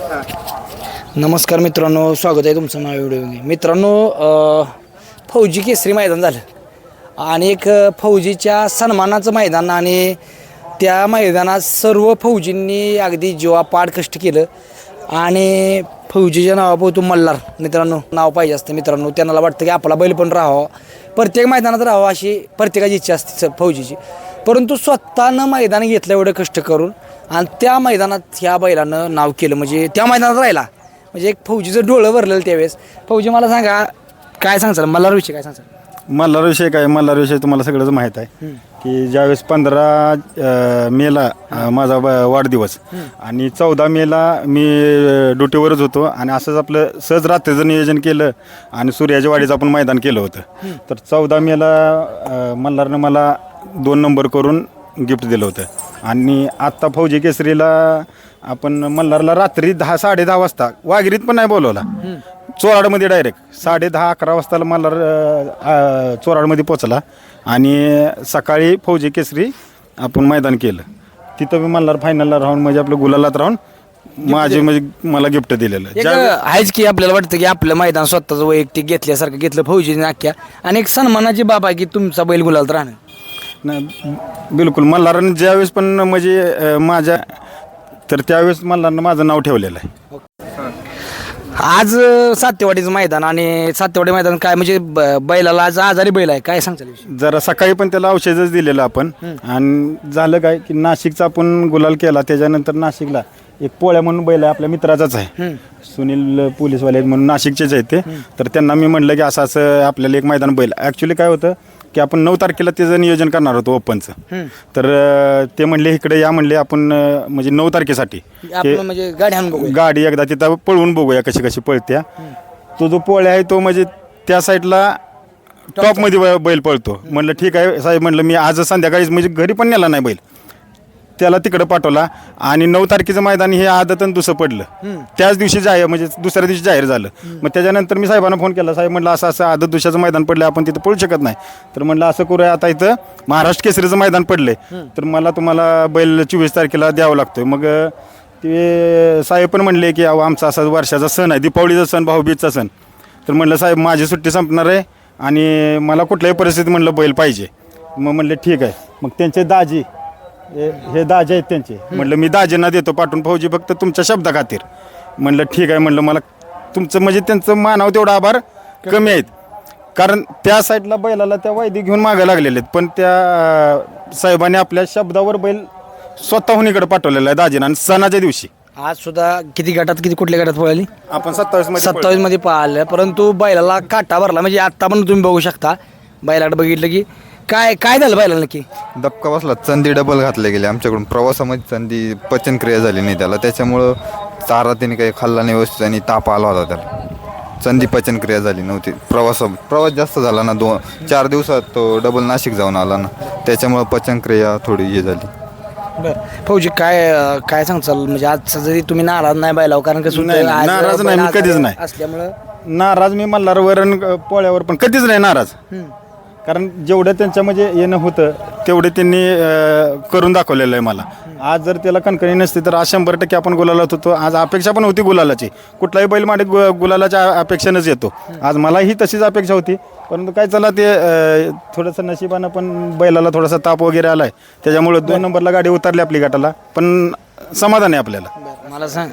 नमस्कार मित्रांनो स्वागत आहे तुमचं नाव व्हिडिओ मित्रांनो फौजी केसरी मैदान झालं. आणि एक फौजीच्या सन्मानाचं मैदान आणि त्या मैदानात सर्व फौजींनी अगदी जीवापाड कष्ट केलं. आणि फौजीच्या नावापोतून मल्हार मित्रांनो नाव पाहिजे असतं मित्रांनो. त्यांना वाटतं की आपला बैल पण राहावा. प्रत्येक मैदानात राहावं अशी प्रत्येकाची इच्छा असते फौजीची. परंतु स्वतःनं मैदान घेतलं एवढं कष्ट करून आणि त्या मैदानात ह्या बैलानं नाव केलं म्हणजे त्या मैदानात राहिला. म्हणजे एक फौजीचं डोळं भरलेलं त्यावेळेस. फौजी मला सांगा काय सांगचाल मल्हार विषय काय सांगचाल मल्हारविषयी काय? मल्हारविषयी तुम्हाला सगळंच माहीत आहे. की ज्यावेळेस पंधरा मेला अ, माझा ब- वाढदिवस आणि चौदा मेला मी अ, ड्युटीवरच होतो आणि असंच आपलं सहज रात्रीचं नियोजन केलं आणि सूर्याच्या वाडीचं आपण मैदान केलं होतं. तर चौदा मेला अ, मल्हारनं मला दोन नंबर करून गिफ्ट दिलं होतं. आणि आत्ता फौजी केसरीला आपण मल्हारला रात्री दहा साडे दहा वाजता वाघिरीत पण नाही बोलवला. चोराडमध्ये डायरेक्ट साडे दहा अकरा वाजता मला अ, चोराडमध्ये पोचला आणि सकाळी फौजी केसरी आपण मैदान केलं. तिथं मी मल्हार फायनलला राहून म्हणजे आपलं गुलालात राहून माझे म्हणजे मला गिफ्ट दिलेलं. एक आहेच की आपल्याला वाटतं की आपलं मैदान स्वतःचं वैयक्तिक घेतल्यासारखं घेतलं फौजीने अख्ख्या आणि एक सन्मानाची बाब आहे की तुमचा बैल गुलाल राहणं. नाही, बिलकुल. मल्हारानं ज्यावेळेस पण म्हणजे अ, माझ्या तर त्यावेळेस मल्हारनं माझं नाव ठेवलेलं आहे. आज अ, सातेवाडीचं मैदान आणि सातेवाडी मैदान काय म्हणजे ब- बैलाला आज आजारी बैल आहे काय विषयी जरा सकाळी पण त्याला औषधच दिलेलं आपण. आणि झालं काय की नाशिकचा आपण गुलाल केला त्याच्यानंतर नाशिकला एक पोळ्या म्हणून बैल आहे आपल्या मित्राचाच आहे. सुनील पोलीसवाले आहेत म्हणून नाशिकचेच आहेत ते. तर त्यांना मी म्हटलं की असं असं आपल्याला एक मैदान बैल. ॲक्च्युली काय होतं की आपण नऊ तारखेला त्याचं नियोजन करणार होतो ओपनचं. तर अं, ते म्हणले इकडे या म्हणले आपण अं, म्हणजे नऊ तारखेसाठी. आपलं म्हणजे गाडी आणून बघूया. गाडी एकदा तिथं पळवून बघूया कशी कशी पळत्या. तो जो पोळ्या आहे तो म्हणजे त्या साईडला टॉपमध्ये बैल पळतो. म्हणलं ठीक आहे साहेब म्हणलं मी आज संध्याकाळीच म्हणजे घरी पण नेला नाही बैल. त्याला तिकडं पाठवला आणि नऊ तारखेचं मैदान हे आदत आणि दुसरं पडलं. त्याच दिवशी जाहीर म्हणजे दुसऱ्या दिवशी जाहीर झालं. मग त्याच्यानंतर मी साहेबांना फोन केला साहेब म्हटलं असं असं आदत दुसऱ्याचं मैदान पडलं आपण तिथं पळू शकत नाही. तर म्हटलं असं करूया आता इथं महाराष्ट्र केसरीचं मैदान पडलंय. तर मला तुम्हाला बैल चोवीस तारखेला द्यावं लागतोय. मग ते साहेब पण म्हणले की अहो आमचा असा वर्षाचा सण आहे दीपावलीचा सण भाऊबीजचा सण. तर म्हणलं साहेब माझी सुट्टी संपणार आहे आणि मला कुठल्याही परिस्थितीत म्हणलं बैल पाहिजे. मग म्हणले ठीक आहे. मग त्यांचे दाजी हे हे दाजे आहेत त्यांचे. म्हणलं मी दाजींना देतो पाठवून फौजी फक्त तुमच्या शब्दा खातीर. म्हणलं ठीक आहे. म्हणलं मला तुमचं म्हणजे त्यांचं मानावं तेवढा आभार कमी आहेत. कारण त्या साईडला बैलाला त्या वायदी घेऊन मागे लागलेले आहेत. पण त्या अं, साहेबांनी आपल्या शब्दावर बैल स्वतःहून इकडे पाठवलेला आहे दाजीनं. आणि सणाच्या दिवशी. आज सुद्धा किती गटात किती कुठल्या गटात पळाली? आपण सत्तावीसमध्ये सत्तावीसमध्ये पाहिलं परंतु बैलाला काटा भरला. म्हणजे आता पण तुम्ही बघू शकता. बैलाकडे बघितलं की काय काय झालं बैलाला नक्की? धक्का बसला. चंदी डबल घातले गेले. आमच्याकडून प्रवासामध्ये चंदी पचनक्रिया झाली नाही त्याला. त्याच्यामुळं चारा त्याने काही खाल्ला नाही व्यवस्थित आणि ताप आला होता त्याला. चंदी पचनक्रिया झाली नव्हती. प्रवासा प्रवास जास्त झाला ना. दोन चार दिवसात तो डबल नाशिक जाऊन आला ना. त्याच्यामुळं पचनक्रिया थोडी हे झाली. बरं. फौजी काय अं, काय सांगचाल म्हणजे आजचा जरी तुम्ही नाराज नाही बैलाव कारण कसं नाही, आज नाराज नाही, मी बैल कधीच नाही. असल्यामुळं नाराज मी मल्हारवर आणि पोळ्यावर पण कधीच नाही नाराज. कारण जेवढं त्यांच्या म्हणजे येणं होतं तेवढे त्यांनी करून दाखवलेलं आहे मला. आज जर त्याला कणकणी नसती तर आज शंभर टक्के आपण गुलालात होतो. आज अपेक्षा पण होती गुलालाची. कुठलाही बैल माडे गु गुलालाच्या अपेक्षेनंच येतो. आज मलाही तशीच अपेक्षा होती. परंतु काय चला ते थोडंसं नशिबानं पण बैलाला थोडासा ताप वगैरे आला आहे त्याच्यामुळे दोन नंबरला गाडी उतरली आपली गटाला. पण समाधान आहे आपल्याला. बरं, मला सांग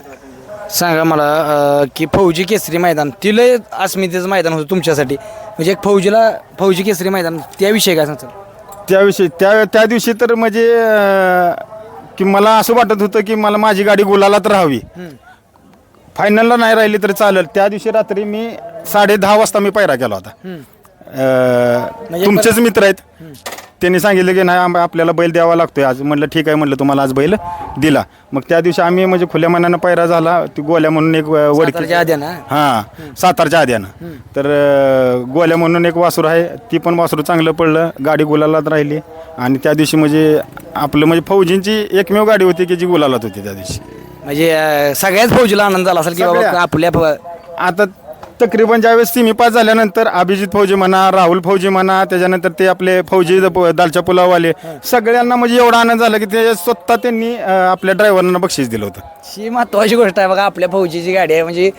सांगा मला अं, की फौजी केसरी मैदान तिला अस्मितेचं मैदान होतं तुमच्यासाठी. म्हणजे एक फौजीला फौजी केसरी मैदान त्याविषयी काय सांगचाल त्याविषयी त्या त्या दिवशी तर म्हणजे अं, की मला असं वाटत होतं की मला माझी गाडी गुलालात राहावी. फायनलला नाही राहिली तरी चालेल. त्या दिवशी रात्री मी साडे दहा वाजता मी पायरा केला होता. अं, तुमचेच मित्र आहेत. त्यांनी सांगितलं की नाही आम- आपल्याला बैल द्यावा लागतोय. आज म्हटलं ठीक आहे म्हटलं तुम्हाला आज बैल दिला. मग त्या दिवशी आम्ही म्हणजे खुल्या मनानं पायरा झाला. ती गोल्या म्हणून एक अं, वडकी सातारच्या ना हां? सातारच्या आद्यानं. तर अं, गोल्या म्हणून एक वासूर आहे. ती पण वासरू चांगलं पडलं. गाडी गुलालात राहिली. आणि त्या दिवशी म्हणजे आपलं म्हणजे फौजींची एकमेव गाडी होती की जी गुलालात होती त्या दिवशी. म्हणजे अं, सगळ्याच फौजीला आनंद झाला असेल की बाबा सगळ्या. आपल्या प- आता तकरीबन ज्यावेळेस सिमी पास झाल्यानंतर अभिजित फौजी म्हणा राहुल फौजी म्हणा त्याच्यानंतर ते आपले फौजी प- दालच्या पुलाववाले सगळ्यांना म्हणजे एवढा आनंद झाला की ते स्वतः त्यांनी अं, आपल्या ड्रायव्हरांना बक्षीस दिलं होतं. ही महत्त्वाची गोष्ट आहे बघा आपल्या फौजीची गाडी आहे. म्हणजे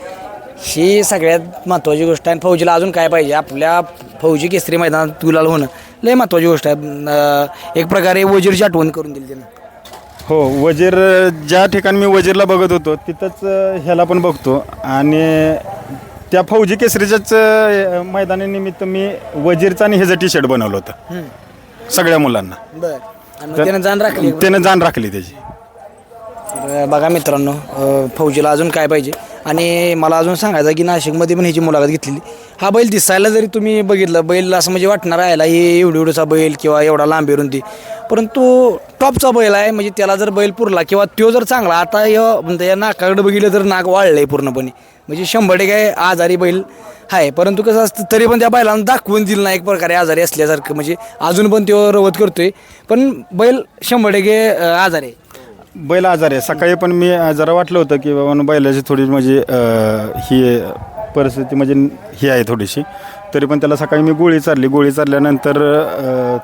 ही सगळ्यात महत्त्वाची गोष्ट आहे. आणि फौजीला अजून काय पाहिजे? आपल्या फौजी केसरी मैदानात गुलाल होणं. लय महत्त्वाची गोष्ट आहे. अं, एक प्रकारे वजीरची आठवण करून दिली त्यानं. हो वजीर ज्या ठिकाणी मी वजीरला बघत होतो तिथंच अं, ह्याला पण बघतो. आणि त्या फौजी केसरीच्याच अं, मैदानानिमित्त मी वजीरचा आणि ह्याचं टी शर्ट बनवलं होतं. सगळ्या मुलांना. बरं. आणि मग त्यानं जाण राखली. त्यानं जाण राखली त्याची. तर बघा मित्रांनो अ, फौजीला अजून काय पाहिजे? आणि मला अजून सांगायचं की नाशिकमध्ये पण ह्याची मुलाखत घेतलेली. हा बैल दिसायला जरी तुम्ही बघितलं बैल असं म्हणजे वाटणार राहिला हे एवढी एवढाचा बैल किंवा एवढा लांबी रुंदी परंतु टॉपचा बैल आहे म्हणजे त्याला जर बैल पुरला किंवा तो जर चांगला आता ह्यो- म्हणजे या नाकाकडे बघितलं तर नाक वाढलं आहे पूर्णपणे. म्हणजे शंभर टक्के आजारी बैल आहे. परंतु कसं असतं तरी पण त्या बैलांना दाखवून दिलं नाही एक प्रकारे आजारी असल्यासारखं. म्हणजे अजून पण तो रवत करतोय. पण बैल शंभर टक्के आजारी आहे. बैल आजार आहे. सकाळी पण मी जरा वाटलं होतं की बाबा बैलाची थोडी म्हणजे ही परिस्थिती म्हणजे ही आहे थोडीशी. तरी पण त्याला सकाळी मी गोळी चारली. गोळी चारल्यानंतर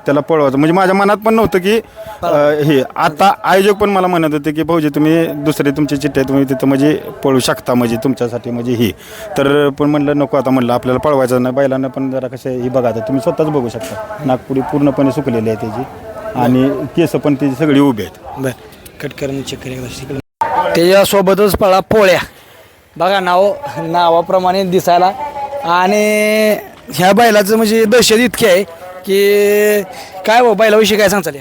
त्याला पळवायचं. म्हणजे माझ्या मनात पण नव्हतं की हे आता आयोजक पण मला म्हणत होते की भाऊजी तुम्ही दुसरे तुमची चिठ्ठे आहे तुम्ही तिथं म्हणजे पळू शकता म्हणजे तुमच्यासाठी म्हणजे ही. तर पण म्हणलं नको आता म्हणलं आपल्याला पळवायचं नाही. बैलांना पण जरा कसं आहे, ही बघा आता तुम्ही स्वतःच बघू शकता. नागपुडी पूर्णपणे सुकलेली आहे त्याची. आणि केस पण त्याची सगळी उभी आहेत. बर. कट करून चेक त्याच्यासोबतच पळा पोळ्या. बघा नाव नावाप्रमाणे दिसायला. आणि ह्या बैलाचं म्हणजे दहशत इतकी आहे की काय हो बैलाविषयी काय सांगचाल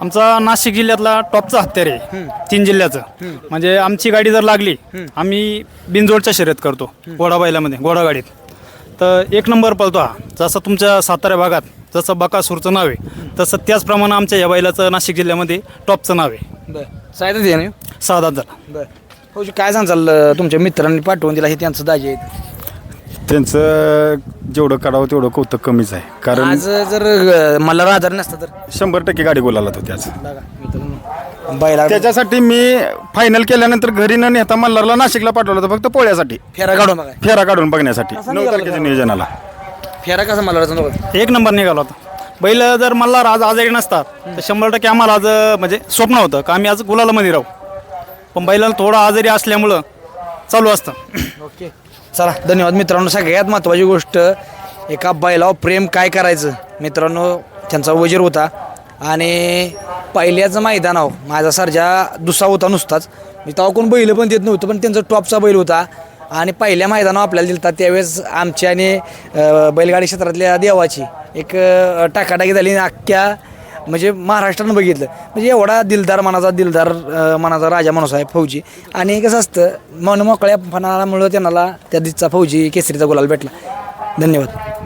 आमचा नाशिक जिल्ह्यातला टॉपचा हत्यार आहे. तीन जिल्ह्याचं. म्हणजे आमची गाडी जर लागली आम्ही बिनजोडच्या शर्यत करतो घोडा बैलामध्ये घोडा गाडीत. तर एक नंबर पळतो हा. जसं तुमच्या सातारा भागात जसं बकासूरचं नाव आहे तसं त्याचप्रमाणे आमच्या या बैलाचं नाशिक जिल्ह्यामध्ये टॉपचं नाव आहे. बर. सायदा दे ना सहा दात झाला बर. हो काय सांगचाल अं, तुमच्या मित्रांनी पाठवून दिला हे त्यांचं दाजी आहेत? त्यांचं जेवढं काढावं तेवढं कौतुक कमीच आहे. कारण आज जर अं, मला आजार नसता तर? शंभर टक्के गाडी बोलायला होती आज. बघा मित्रांनो बैला त्याच्यासाठी मी फायनल केल्यानंतर घरी न नेता मल्हारला नाशिकला पाठवलं होतं फक्त पोळ्यासाठी. फेरा काढून बघा. फेरा काढून बघण्यासाठी नऊ तारखेच्या? नियोजनाला. फेरा कसा मला वाटतं एक नंबर निघाला होता. बैल जर मल्हार आज आजारी नसतात तर शंभर टक्के आम्हाला आज म्हणजे स्वप्न होतं का आम्ही आज गुलालामध्ये राहू. पण बैलाला थोडं आजारी असल्यामुळं चालू असतं. ओके. चला धन्यवाद मित्रांनो. सगळ्यात महत्त्वाची गोष्ट एका बैलावर प्रेम काय करायचं? मित्रांनो त्यांचा वजीर होता. आणि पहिल्याचं मैदानाव माझा सरजा दुसरा होता नुसताच. मी तेव्हा कोण बैल पण देत नव्हतं पण त्यांचा टॉपचा बैल होता. आणि पहिल्या मैदानावर आपल्याला दिलता त्यावेळेस आमची आणि बैलगाडी क्षेत्रातल्या देवाची. एक टाकाटाकी झाली आणि अख्ख्या म्हणजे महाराष्ट्रानं बघितलं. म्हणजे एवढा दिलदार मनाचा दिलदार मनाचा राजा माणूस आहे फौजी. आणि कसं असतं मन मोकळ्यापणामुळं त्यांना त्या दिसचा फौजी केसरीचा गुलाल भेटला. धन्यवाद.